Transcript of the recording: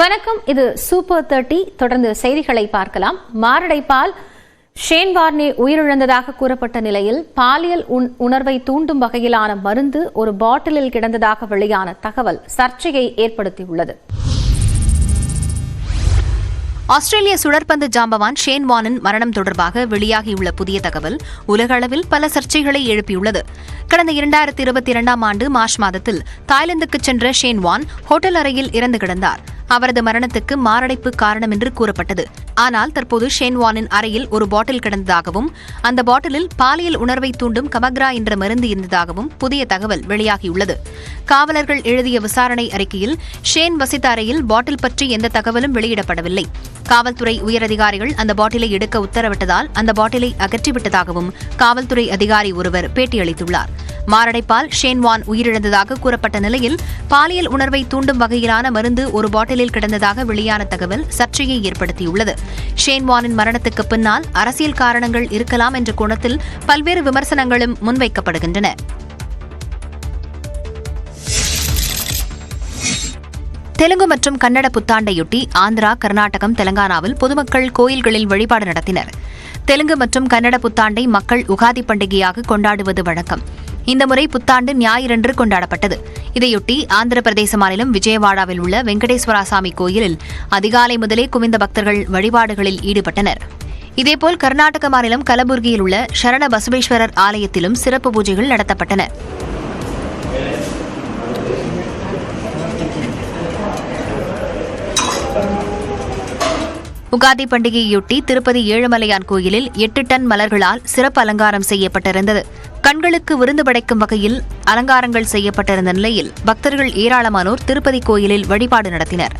வணக்கம். இது super thirty. தொடர்ந்து செய்திகளை பார்க்கலாம். மாரடைப்பால் ஷேன் வார்னே உயிரிழந்ததாக கூறப்பட்ட நிலையில் பாலியல் உணர்வை தூண்டும் வகையிலான மருந்து ஒரு பாட்டிலில் கிடந்ததாக வெளியான தகவல் சர்ச்சையை ஏற்படுத்தியுள்ளது. ஆஸ்திரேலிய சுழற்பந்து ஜாம்பவான் ஷேன் வானின் மரணம் தொடர்பாக வெளியாகியுள்ள புதிய தகவல் உலகளவில் பல சர்ச்சைகளை எழுப்பியுள்ளது. கடந்த இரண்டாயிரத்தி இருபத்தி இரண்டாம் ஆண்டு மார்ச் மாதத்தில் தாய்லாந்துக்கு சென்ற ஷேன் வான் ஹோட்டல் அறையில் இறந்து கிடந்தார். அவரது மரணத்துக்கு மாரடைப்பு காரணம் என்று கூறப்பட்டது. ஆனால் தற்போது ஷேன்வானின் அறையில் ஒரு பாட்டில் கிடந்ததாகவும் அந்த பாட்டிலில் பாலியல் உணர்வை தூண்டும் கமக்ரா என்ற மருந்து இருந்ததாகவும் புதிய தகவல் வெளியாகியுள்ளது. காவலர்கள் எழுதிய விசாரணை அறிக்கையில் ஷேன் வசித்த அறையில் பாட்டில் பற்றி எந்த தகவலும் வெளியிடப்படவில்லை. காவல்துறை உயரதிகாரிகள் அந்த பாட்டிலை எடுக்க உத்தரவிட்டதால் அந்த பாட்டிலை அகற்றிவிட்டதாகவும் காவல்துறை அதிகாரி ஒருவர் பேட்டியளித்துள்ளார். மாரடைப்பால் ஷேன்வான் உயிரிழந்ததாக கூறப்பட்ட நிலையில் பாலியல் உணர்வை தூண்டும் வகையிலான மருந்து ஒரு பாட்டிலில் கிடந்ததாக வெளியான தகவல் சர்ச்சையை ஏற்படுத்தியுள்ளது. ஷேன்வானின் மரணத்துக்கு பின்னால் அரசியல் காரணங்கள் இருக்கலாம் என்ற கோணத்தில் பல்வேறு விமர்சனங்களும் முன்வைக்கப்படுகின்றன. தெலுங்கு மற்றும் கன்னட புத்தாண்டையொட்டி ஆந்திரா கர்நாடகம் தெலங்கானாவில் பொதுமக்கள் கோயில்களில் வழிபாடு நடத்தினர். தெலுங்கு மற்றும் கன்னட புத்தாண்டை மக்கள் உகாதி பண்டிகையாக கொண்டாடுவது வழக்கம். இந்த முறை புத்தாண்டு ஞாயிறன்று கொண்டாடப்பட்டது. இதையொட்டி ஆந்திர பிரதேச மாநிலம் விஜயவாடாவில் உள்ள வெங்கடேஸ்வரா சாமி கோயிலில் அதிகாலை முதலே குவிந்த பக்தர்கள் வழிபாடுகளில் ஈடுபட்டனர். இதேபோல் கர்நாடக மாநிலம் கலபுர்கியில் உள்ள சரண பசுவேஸ்வரர் ஆலயத்திலும் சிறப்பு பூஜைகள் நடத்தப்பட்டன. உகாதி பண்டிகையொட்டி திருப்பதி ஏழுமலையான் கோயிலில் எட்டு டன் மலர்களால் சிறப்பு அலங்காரம் செய்யப்பட்டிருந்தது. கண்களுக்கு விருந்து படைக்கும் வகையில் அலங்காரங்கள் செய்யப்பட்டிருந்த நிலையில் பக்தர்கள் ஏராளமானோர் திருப்பதி கோயிலில் வழிபாடு நடத்தினர்.